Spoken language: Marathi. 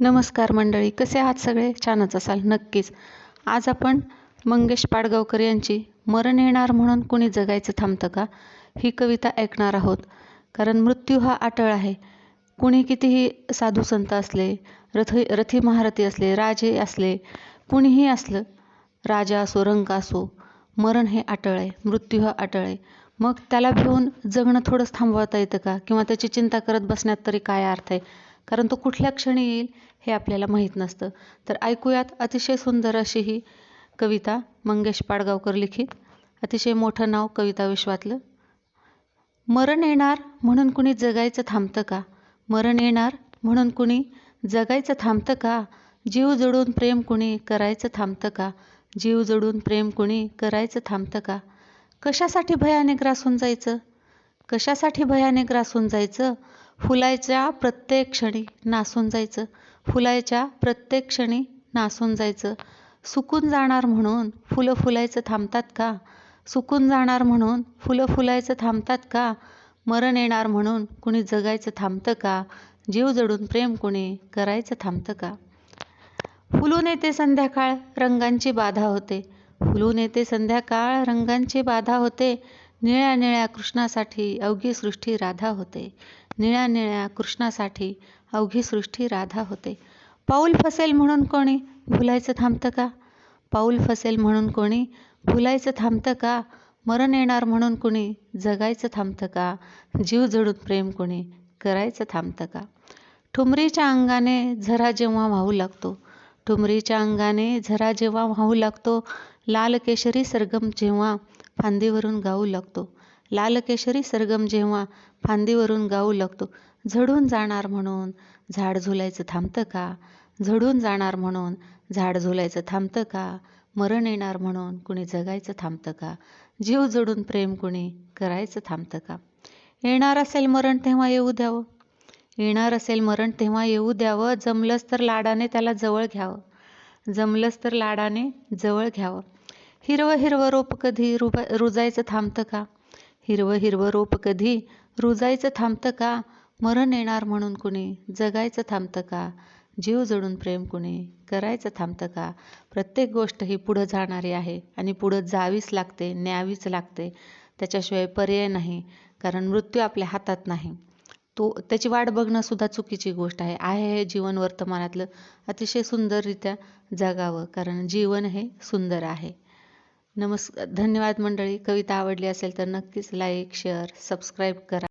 नमस्कार मंडळी कसे आहात सगळे? छानच असाल नक्कीच. आज आपण मंगेश पाडगावकर यांची मरण येणार म्हणून कुणी जगायचं थांबतं का? ही कविता ऐकणार आहोत. कारण मृत्यू हा अटळ आहे. कुणी कितीही साधू संत असले रथ रथी महारथी असले राजे असले कुणीही असलं राजा असो रंग असो मरण हे अटळ आहे मृत्यू हा अटळ आहे. मग त्याला भिवून जगणं थोडंच थांबवता येतं का? किंवा त्याची चिंता करत बसण्यात तरी काय अर्थ आहे? कारण तो कुठल्या क्षणी येईल हे आपल्याला माहीत नसतं. तर ऐकूयात अतिशय सुंदर अशी ही कविता मंगेश पाडगावकर लिखित. अतिशय मोठं नाव कविता विश्वातलं. मरण येणार म्हणून कुणी जगायचं थांबतं का? मरण येणार म्हणून कुणी जगायचं थांबतं का? जीव जडून प्रेम कुणी करायचं थांबतं का? जीव जडून प्रेम कुणी करायचं थांबतं का? कशासाठी भयाने ग्रासून जायचं? कशासाठी भयाने ग्रासून जायचं? फुलायच्या प्रत्येक क्षणी नासून जायचं. फुलायच्या प्रत्येक क्षणी नासून जायचं. सुकून जाणार म्हणून फुलं फुलायचं थांबतात का? सुकून जाणार म्हणून फुलं फुलायचं थांबतात का? मरण येणार म्हणून कुणी जगायचं थांबतं का? जीव जडून प्रेम कुणी करायचं थांबतं का? फुलून येते संध्याकाळ रंगांची बाधा होते. फुलून येते संध्याकाळ रंगांची बाधा होते. निळ्या निळ्या कृष्णासाठी अवघी सृष्टी राधा होते. निळ्या निळ्या कृष्णासाठी अवघी सृष्टी राधा होते. पाऊल फसेल म्हणून कोणी भुलायचं थांबतं का? पाऊल फसेल म्हणून कोणी भुलायचं थांबतं का? मरण येणार म्हणून कुणी जगायचं थांबतं का? जीव जडून प्रेम कुणी करायचं थांबतं का? ठुमरीच्या अंगाने झरा जेव्हा वाहू लागतो ठुमरीच्या अंगाने झरा जेव्हा वाहू लागतो लाल केशरी सरगम जेव्हा फांदीवरून गाऊ लागतो लालकेशरी सरगम जेव्हा फांदीवरून गाऊ लागतो. झडून जाणार म्हणून झाड झुलायचं थांबतं का? झडून जाणार म्हणून झाड झुलायचं थांबतं का? मरण येणार म्हणून कुणी जगायचं थांबतं का? जीव जडून प्रेम कुणी करायचं थांबतं का? येणार असेल मरण तेव्हा येऊ द्यावं. येणार असेल मरण तेव्हा येऊ द्यावं. जमलंच तर लाडाने त्याला जवळ घ्यावं. जमलंच तर लाडाने जवळ घ्यावं. हिरवं हिरवं रोप कधी रुबा रुजायचं थांबतं का? हिरवं हिरवं रोप कधी? रुजायचं थांबतं का? मरण येणार म्हणून कुणी? जगायचं थांबतं का? जीव जडून प्रेम कुणी? करायचं थांबतं का? प्रत्येक गोष्ट ही पुढं जाणारी आहे आणि पुढं जावीच लागते न्यावीच लागते. त्याच्याशिवाय पर्याय नाही कारण मृत्यू आपल्या हातात नाही. तो त्याची वाट बघणंसुद्धा चुकीची गोष्ट आहे. आहे हे जीवन वर्तमानातलं अतिशय सुंदररित्या जगावं कारण जीवन हे सुंदर आहे. नमस् धन्यवाद मंडळी. कविता आवडली असेल तर नक्कीच लाईक शेअर सबस्क्राईब करा.